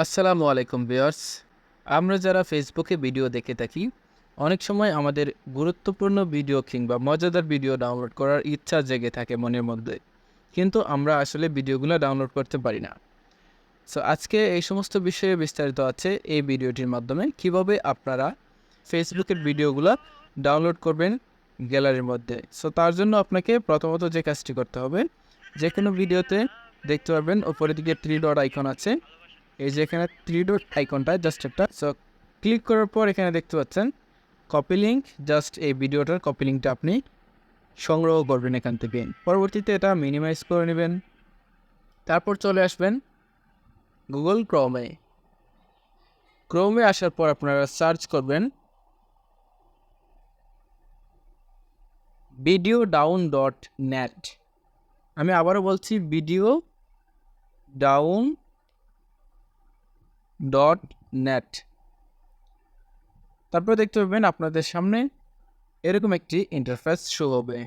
আসসালামু আলাইকুম ভিউয়ার্স। আমরা যারা ফেসবুকে ভিডিও দেখে থাকি, অনেক সময় আমাদের গুরুত্বপূর্ণ ভিডিও কিংবা মজাদার ভিডিও ডাউনলোড করার ইচ্ছা জেগে থাকে মনের মধ্যে। কিন্তু আমরা আসলে ভিডিওগুলো ডাউনলোড করতে পারি না। সো আজকে এই সমস্ত বিষয়ে বিস্তারিত আছে এই ভিডিওটির মাধ্যমে। কীভাবে আপনারা ফেসবুকের ভিডিওগুলো ডাউনলোড করবেন গ্যালারির মধ্যে। সো তার জন্য আপনাকে প্রথমত যে কাজটি করতে হবে যে কোনো ভিডিওতে দেখতে পারবেন ওপরের দিকে থ্রি ডট আইকন আছে। এই যে এখানে থ্রি ডট আইকনটা জাস্ট একটা। সো ক্লিক করার পর এখানে দেখতে পাচ্ছেন কপি লিঙ্ক জাস্ট এই ভিডিওটার কপি লিঙ্কটা আপনি সংগ্রহ করবেন এখান থেকে। পরবর্তীতে এটা মিনিমাইজ করে নেবেন। তারপর চলে আসবেন গুগল ক্রোমে ক্রোমে আসার পর আপনারা সার্চ করবেন ভিডিও ডাউন ডট নেট আমি আবারও বলছি ভিডিও ডাউন ডট নেট। তারপর দেখতে পাবেন আপনাদের সামনে এরকম একটি ইন্টারফেস শো হবে।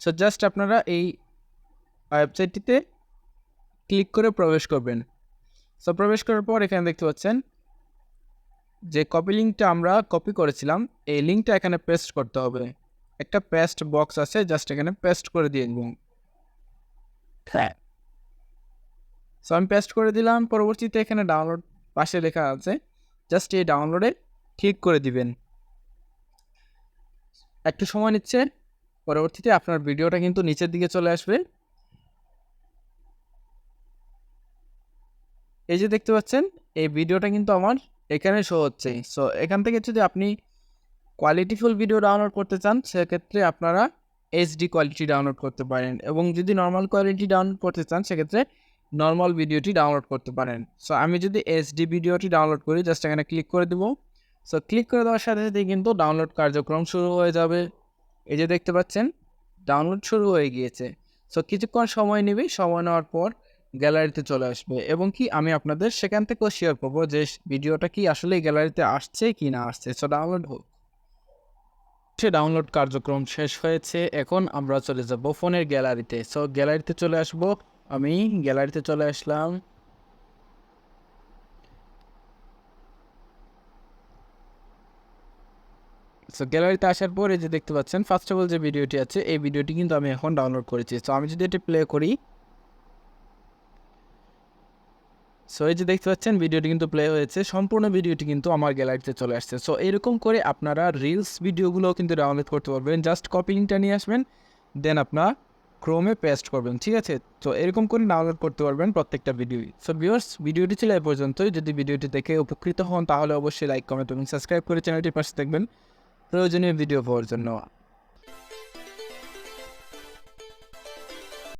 সো জাস্ট আপনারা এই ওয়েবসাইটটিতে ক্লিক করে প্রবেশ করবেন। সো প্রবেশ করার পর এখানে দেখতে পাচ্ছেন যে কপি লিঙ্কটা আমরা কপি করেছিলাম এই লিঙ্কটা এখানে পেস্ট করতে হবে। একটা পেস্ট বক্স আছে জাস্ট এখানে পেস্ট করে দিয়ে দেবো হ্যাঁ। সো আমি পেস্ট করে দিলাম পরবর্তীতে এখানে ডাউনলোড পাশে লেখা আছে জাস্ট এই ডাউনলোডে ক্লিক করে দিবেন। একটু সময় নিচ্ছে, পরবর্তীতে আপনার ভিডিওটা কিন্তু নিচের দিকে চলে আসবে। এই যে দেখতে পাচ্ছেন, এই ভিডিওটা কিন্তু আমার এখানে শো হচ্ছে। সো এখান থেকে যদি আপনি কোয়ালিটিফুল ভিডিও ডাউনলোড করতে চান, সেক্ষেত্রে আপনারা এইচডি কোয়ালিটি ডাউনলোড করতে পারেন। এবং যদি নর্মাল কোয়ালিটি ডাউনলোড করতে চান, সেক্ষেত্রে নর্মাল ভিডিওটি ডাউনলোড করতে পারেন। সো আমি যদি এইচডি ভিডিওটি ডাউনলোড করি জাস্ট এখানে ক্লিক করে দেবো। সো ক্লিক করে দেওয়ার সাথে সাথে কিন্তু ডাউনলোড কার্যক্রম শুরু হয়ে যাবে। এই যে দেখতে পাচ্ছেন ডাউনলোড শুরু হয়ে গিয়েছে। সো কিছুক্ষণ সময় নেবে, সময় নেওয়ার পর গ্যালারিতে চলে আসবে। এবং কি, আমি আপনাদের সেখান থেকেও শেয়ার করব যে ভিডিওটা কি আসলে গ্যালারিতে আসছে কি না আসছে। সো ডাউনলোড হোক। সে ডাউনলোড কার্যক্রম শেষ হয়েছে। এখন আমরা চলে যাব ফোনের গ্যালারিতে সো গ্যালারিতে চলে আসব। আমি গ্যালারিতে চলে আসলাম। সো গ্যালারিতে আসার পর যে দেখতে পাচ্ছেন ফার্স্ট অফ অল যে ভিডিওটি আছে, এই ভিডিওটি কিন্তু আমি এখন ডাউনলোড করেছি। সো আমি যদি এটি প্লে করি সো এই যে দেখতে পাচ্ছেন, ভিডিওটি কিন্তু প্লে হয়েছে। সম্পূর্ণ ভিডিওটি কিন্তু আমার গ্যালারিতে চলে আসছে। সো এরকম করে আপনারা রিলস ভিডিওগুলোও কিন্তু ডাউনলোড করতে পারবেন। জাস্ট কপি লিঙ্কটা নিয়ে আসবেন দেন আপনার ক্রোমে পেস্ট করবেন, ঠিক আছে? তো এরকম করে ডাউনলোড করতে পারবেন প্রত্যেকটা ভিডিওই সো ভিউয়ার্স ভিডিওটি ছিল এ পর্যন্তই। যদি ভিডিওটি দেখে উপকৃত হন, তাহলে অবশ্যই লাইক কমেন্ট এবং সাবস্ক্রাইব করে চ্যানেলটির পাশে দেখবেন প্রয়োজনীয় ভিডিও পাওয়ার জন্য।